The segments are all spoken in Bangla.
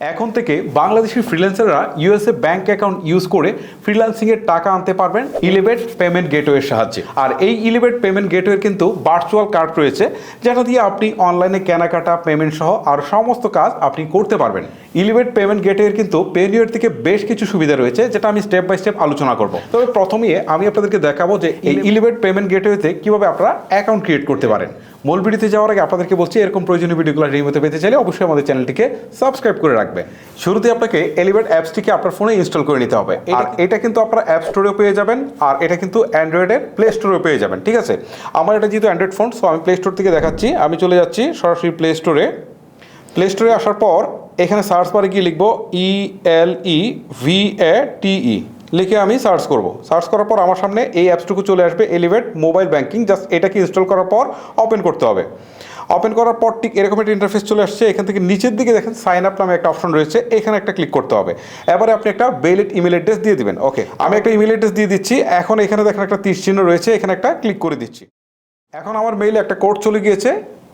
এখন থেকে বাংলাদেশি ফ্রিল্যান্সাররা ইউএসএ ব্যাংক অ্যাকাউন্ট ইউজ করে ফ্রিল্যান্সিংয়ের টাকা আনতে পারবেন ইলেভেট পেমেন্ট গেটওয়ের সাহায্যে। আর এই ইলেভেট পেমেন্ট গেটওয়ের কিন্তু ভার্চুয়াল কার্ড রয়েছে, যেটা দিয়ে আপনি অনলাইনে কেনাকাটা পেমেন্ট সহ আর সমস্ত কাজ আপনি করতে পারবেন। ইলিভেট পেমেন্ট গেটওয়ের কিন্তু পেনিয়র থেকে বেশ কিছু সুবিধা রয়েছে, যেটা আমি স্টেপ বাই স্টেপ আলোচনা করব। তবে প্রথমেই আমি আপনাদেরকে দেখাবো যে এই ইলিভেট পেমেন্ট গেটওয়েতে কীভাবে আপনারা অ্যাকাউন্ট ক্রিয়েট করতে পারেন। মূল ভিডিওতে যাওয়ার আগে আপনাদেরকে বলছি এরকম প্রয়োজনীয় ভিডিওগুলো রিমোতে পেতে চাইলে অবশ্যই আমাদের চ্যানেলটিকে সাবস্ক্রাইব করে রাখবে। শুরুতে আপনাকে এলিভেট অ্যাপসটিকে আপনার ফোনে ইনস্টল করে নিতে হবে। আর এটা কিন্তু আপনারা অ্যাপ স্টোরেও পেয়ে যাবেন আর এটা কিন্তু অ্যান্ড্রয়েডের প্লে স্টোরেও পেয়ে যাবেন ঠিক আছে? আমার এটা যেহেতু অ্যান্ড্রয়েড ফোন সো আমি প্লে স্টোর থেকে দেখাচ্ছি। আমি চলে যাচ্ছি সরাসরি প্লে স্টোরে প্লে স্টোরে আসার পর এখানে সার্চ বারে গিয়ে লিখব ই এল ই ভি এ টিই লিখে আমি সার্চ করব। সার্চ করার পর আমার সামনে এই অ্যাপসটুকু চলে আসবে এলিভেট মোবাইল ব্যাঙ্কিং জাস্ট এটাকে ইনস্টল করার পর ওপেন করতে হবে। ওপেন করার পর ঠিক এরকম একটা ইন্টারফেস চলে আসছে, এখান থেকে নিচের দিকে দেখেন সাইন আপ নামে একটা অপশন রয়েছে, এখানে একটা ক্লিক করতে হবে। এবারে আপনি একটা বেলেট ইমেল অ্যাড্রেস দিয়ে দিবেন। ওকে আমি একটা ইমেল অ্যাড্রেস দিয়ে দিচ্ছি, এখন এখানে দেখেন একটা তীর চিহ্ন রয়েছে, এখানে একটা ক্লিক করে দিচ্ছি। এখন আমার মেইলে একটা কোড চলে গিয়েছে,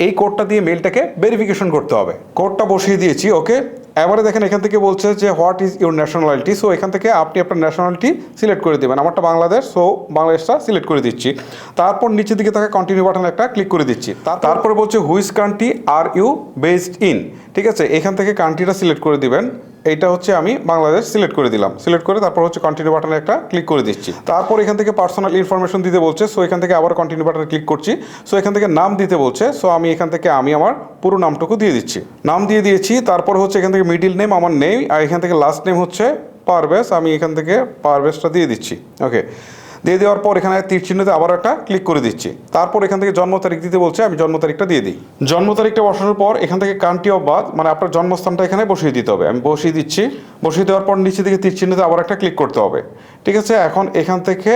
এই কোডটা দিয়ে মেলটাকে ভেরিফিকেশন করতে হবে। কোডটা বসিয়ে দিয়েছি ওকে এবারে দেখেন এখান থেকে বলছে যে what is your nationality so এখান থেকে আপনি আপনার ন্যাশনালিটি সিলেক্ট করে দেবেন। আমারটা বাংলাদেশ সো বাংলাদেশটা সিলেক্ট করে দিচ্ছি। তারপর নিচের দিকে তাকে কন্টিনিউ বাটন একটা ক্লিক করে দিচ্ছি। তারপরে বলছে which country are you based in ঠিক আছে? এখান থেকে কান্ট্রিটা সিলেক্ট করে দিবেন। এইটা হচ্ছে আমি বাংলাদেশ সিলেক্ট করে দিলাম। সিলেক্ট করে তারপর হচ্ছে কন্টিনিউ বাটনে একটা ক্লিক করে দিচ্ছি। তারপর এখান থেকে পার্সোনাল ইনফরমেশন দিতে বলছে সো এখান থেকে আবার কন্টিনিউ বাটনে ক্লিক করছি। সো এখান থেকে নাম দিতে বলছে সো আমি এখান থেকে আমি আমার পুরো নামটুকু দিয়ে দিচ্ছি। নাম দিয়ে দিয়েছি, তারপর হচ্ছে এখান থেকে মিডিল নেম আমার নেই, আর এখান থেকে লাস্ট নেম হচ্ছে পারভেজ, আমি এখান থেকে পারভেজটা দিয়ে দিচ্ছি। ওকে দিয়ে দেওয়ার পর এখানে তীর চিহ্নতে আবার একটা ক্লিক করে দিচ্ছি। তারপর এখান থেকে জন্ম তারিখ দিতে বলছে, আমি জন্ম তারিখটা দিয়ে দিই। জন্ম তারিখটা বসানোর পর এখান থেকে কান্ট্রি অফ বার্থ মানে আপনার জন্মস্থানটা এখানে বসিয়ে দিতে হবে। আমি বসিয়ে দিচ্ছি। বসিয়ে দেওয়ার পর নিচে দিকে তীর চিহ্নতে আবার একটা ক্লিক করতে হবে। ঠিক আছে? এখন এখান থেকে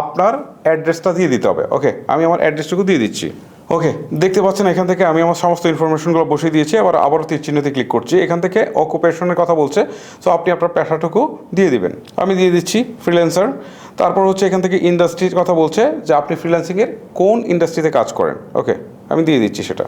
আপনার অ্যাড্রেসটা দিয়ে দিতে হবে। ওকে আমি আমার অ্যাড্রেসটুকু দিয়ে দিচ্ছি। ওকে দেখতে পাচ্ছেন এখান থেকে আমি আমার সমস্ত ইনফরমেশনগুলো বসিয়ে দিয়েছি আবার আবারও তীর চিহ্নতে ক্লিক করছি। এখান থেকে অকুপেশনের কথা বলছে সো আপনি আপনার পেশাটুকু দিয়ে দিবেন। আমি দিয়ে দিচ্ছি ফ্রিল্যান্সার তারপর হচ্ছে এখান থেকে ইন্ডাস্ট্রির কথা বলছে যে আপনি ফ্রিল্যান্সিংয়ের কোন ইন্ডাস্ট্রিতে কাজ করেন। ওকে আমি দিয়ে দিচ্ছি সেটা।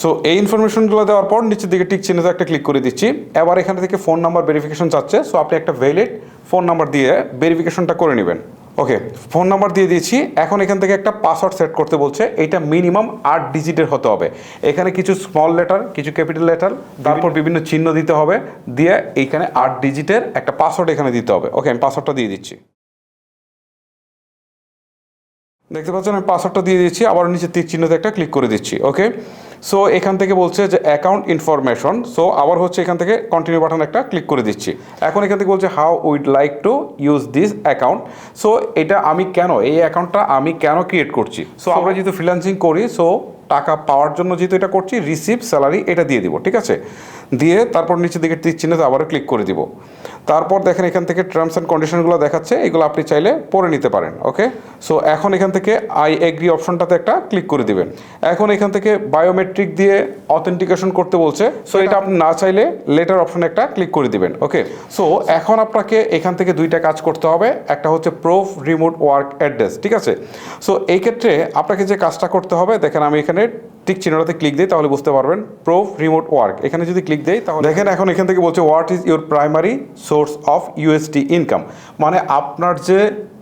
সো এই ইনফরমেশনগুলো দেওয়ার পর নিচের দিকে টিক চিহ্নতে একটা ক্লিক করে দিচ্ছি। এবার এখান থেকে ফোন নাম্বার ভেরিফিকেশন চাচ্ছে। সো আপনি একটা ভ্যালিড ফোন নাম্বার দিয়ে ভেরিফিকেশনটা করে নেবেন। ওকে ফোন নাম্বার দিয়ে দিয়েছি এখন এখান থেকে একটা পাসওয়ার্ড সেট করতে বলছে। এটা মিনিমাম আট ডিজিটের হতে হবে। এখানে কিছু স্মল লেটার কিছু ক্যাপিটাল লেটার তারপর বিভিন্ন চিহ্ন দিতে হবে। দিয়ে এইখানে আট ডিজিটের একটা পাসওয়ার্ড এখানে দিতে হবে। ওকে আমি পাসওয়ার্ডটা দিয়ে দিচ্ছি। দেখতে পাচ্ছেন, আমি পাসওয়ার্ডটা দিয়ে দিচ্ছি, আবার নিচে তীর চিহ্নতে একটা ক্লিক করে দিচ্ছি ওকে সো এখান থেকে বলছে যে অ্যাকাউন্ট ইনফরমেশন সো আবার হচ্ছে এখান থেকে কন্টিনিউ বাটন একটা ক্লিক করে দিচ্ছি। এখন এখান থেকে বলছে how would like to use this account so এটা আমি কেন, এই অ্যাকাউন্টটা আমি কেন ক্রিয়েট করছি? সো আমরা যেহেতু ফ্রিল্যান্সিং করি সো টাকা পাওয়ার জন্য যেহেতু এটা করছি রিসিভ স্যালারি এটা দিয়ে দিব, ঠিক আছে? দিয়ে তারপর নিচের দিকে তীর চিহ্নতে আবারও ক্লিক করে দিব। তারপর দেখেন এখান থেকে টার্মস অ্যান্ড কন্ডিশনগুলো দেখাচ্ছে, এগুলো আপনি চাইলে পড়ে নিতে পারেন ওকে সো এখন এখান থেকে আই এগ্রি অপশনটাতে একটা ক্লিক করে দিবেন। এখন এখান থেকে বায়োমেট্রিক দিয়ে অথেন্টিকেশন করতে বলছে সো এটা আপনি না চাইলে লেটার অপশনে একটা ক্লিক করে দিবেন ওকে সো এখন আপনাকে এখান থেকে দুইটা কাজ করতে হবে, একটা হচ্ছে প্রুফ রিমোট ওয়ার্ক অ্যাড্রেস ঠিক আছে? সো এই ক্ষেত্রে আপনাকে যে কাজটা করতে হবে, দেখেন আমি এখানে ঠিক চিহ্নটাতে ক্লিক দিই তাহলে বুঝতে পারবেন প্রুফ রিমোট ওয়ার্ক এখানে যদি ক্লিক দেই তাহলে দেখেন এখন এখান থেকে বলছে what is your primary source of USD income মানে আপনার যে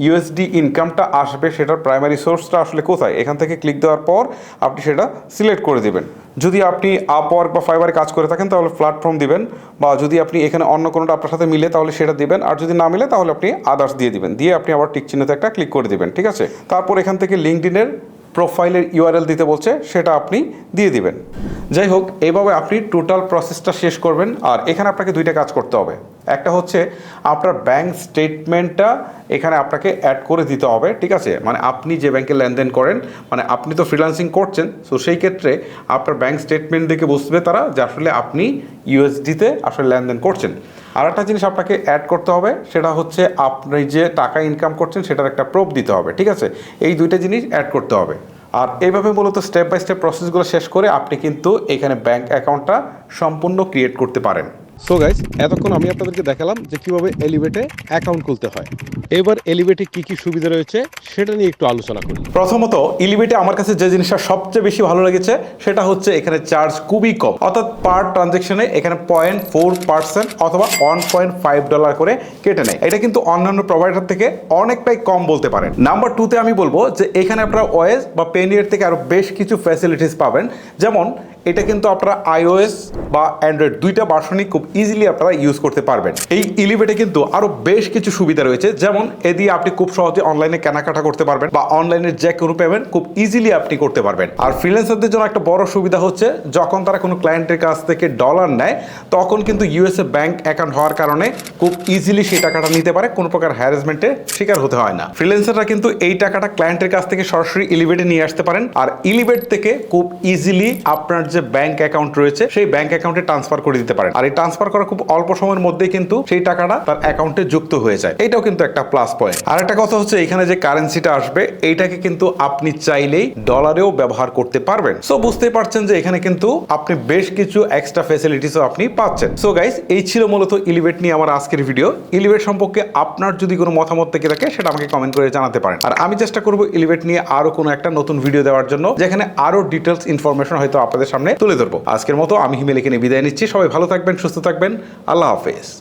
ইউএসডি ইনকামটা আসবে, সেটার প্রাইমারি সোর্সটা আসলে কোথায়? এখান থেকে ক্লিক দেওয়ার পর আপনি সেটা সিলেক্ট করে দেবেন। যদি আপনি আপওয়ার্ক বা ফাইবারে কাজ করে থাকেন, তাহলে প্ল্যাটফর্ম দিবেন বা যদি আপনি এখানে অন্য কোনোটা আপনার সাথে মিলে, তাহলে সেটা দিবেন। আর যদি না মিলে, তাহলে আপনি আদার্স দিয়ে দিবেন। দিয়ে আপনি আবার টিক চিহ্নতে একটা ক্লিক করে দিবেন, ঠিক আছে? তারপর এখান থেকে লিঙ্কডিনের প্রোফাইলের ইউআরএল দিতে বলছে সেটা আপনি দিয়ে দিবেন। যাই হোক এইভাবে আপনি টোটাল প্রসেসটা শেষ করবেন আর এখানে আপনাকে দুইটা কাজ করতে হবে। একটা হচ্ছে আপনার ব্যাংক স্টেটমেন্টটা এখানে আপনাকে অ্যাড করে দিতে হবে, ঠিক আছে? মানে আপনি যে ব্যাংকে লেনদেন করেন মানে আপনি তো ফ্রিল্যান্সিং করছেন সো সেই ক্ষেত্রে আপনার ব্যাংক স্টেটমেন্ট দেখে বুঝবে তারা যে আসলে আপনি ইউএসডিতে আসলে লেনদেন করছেন। আর একটা জিনিস আপনাকে অ্যাড করতে হবে, সেটা হচ্ছে আপনি যে টাকা ইনকাম করছেন, সেটার একটা প্রুফ দিতে হবে, ঠিক আছে? এই দুইটা জিনিস অ্যাড করতে হবে। আর এইভাবে মূলত স্টেপ বাই স্টেপ প্রসেসগুলো শেষ করে আপনি কিন্তু এখানে ব্যাঙ্ক অ্যাকাউন্টটা সম্পূর্ণ ক্রিয়েট করতে পারেন। সো গাইস এতক্ষণ আমি আপনাদেরকে দেখালাম যে কীভাবে এলিভেটে অ্যাকাউন্ট খুলতে হয়। এবার এলিভেটে কি কি সুবিধা রয়েছে, সেটা নিয়ে একটু আলোচনা করি। প্রথমত ইলিভেটে আমার কাছে যে জিনিসটা সবচেয়ে বেশি ভালো লেগেছে, সেটা হচ্ছে এখানে চার্জ খুবই কম। অর্থাৎ পার ট্রানজেকশনে এখানে পয়েন্ট ফোর পার্সেন্ট অথবা ওয়ান পয়েন্ট ফাইভ ডলার করে কেটে নেয়। এটা কিন্তু অন্যান্য প্রোভাইডার থেকে অনেকটাই কম বলতে পারেন। নাম্বার টুতে আমি বলব যে এখানে আপনারা ওয়েস বা পেনিয়ার থেকে আরও বেশ কিছু ফ্যাসিলিটিস পাবেন। যেমন এটা কিন্তু আপনারা আইওএস বা অ্যান্ড্রয়েড দুইটা ভার্সনই খুব ইজিলি আপনারা ইউজ করতে পারবেন। এই ইলিভেটে কিন্তু আরও বেশ কিছু সুবিধা রয়েছে। যেমন, এ দিয়ে আপনি খুব সহজে অনলাইনে কেনাকাটা করতে পারবেন বা অনলাইনে যে কোনো পেমেন্ট খুব ইজিলি আপনি করতে পারবেন। আর ফ্রিল্যান্সারদের জন্য একটা বড় সুবিধা হচ্ছে, যখন তারা কোনো ক্লায়েন্টের কাছ থেকে ডলার নেয়, তখন কিন্তু ইউএসএ ব্যাংক অ্যাকাউন্ট হওয়ার কারণে খুব ইজিলি সেই টাকাটা নিতে পারে, কোনো প্রকার হ্যারাসমেন্টের শিকার হতে হয় না। ফ্রিল্যান্সাররা কিন্তু এই টাকাটা ক্লায়েন্টের কাছ থেকে সরাসরি ইলিভেটে নিয়ে আসতে পারেন। আর ইলিভেট থেকে খুব ইজিলি আপনার যে ব্যাংক অ্যাকাউন্ট রয়েছে, সেই ব্যাংক অ্যাকাউন্টে ট্রান্সফার করে দিতে পারেন। আর এই ট্রান্সফার করা খুব অল্প সময়ের মধ্যেই কিন্তু সেই টাকাটা তার অ্যাকাউন্টে যুক্ত হয়ে যায়। এটাও কিন্তু একটা প্লাস পয়েন্ট আর একটা কথা হচ্ছে, এখানে যে কারেন্সিটা আসবে, এইটাকে কিন্তু আপনি চাইলেই ডলারেও ব্যবহার করতে পারবেন। সো বুঝতেই পারছেন যে এখানে কিন্তু আপনি বেশ কিছু এক্সট্রা ফ্যাসিলিটিসও আপনি পাচ্ছেন। সো গাইস এই ছিল মূলত ইলিভেট নিয়ে আমার আজকের ভিডিও ইলিভেট সম্পর্কে আপনার যদি কোনো মতামত থেকে থাকে, সেটা আমাকে কমেন্ট করে জানাতে পারেন। আর আমি চেষ্টা করব ইলিভেট নিয়ে আরও কোনো একটা নতুন ভিডিও দেওয়ার জন্য, যেখানে আরও ডিটেলস ইনফরমেশন হয়তো আপনাদের সামনে তুলে ধরবো। আজকের মতো আমি হিমেল এখানে বিদায় নিচ্ছি। সবাই ভালো থাকবেন, সুস্থ থাকবেন। আল্লাহ হাফেজ।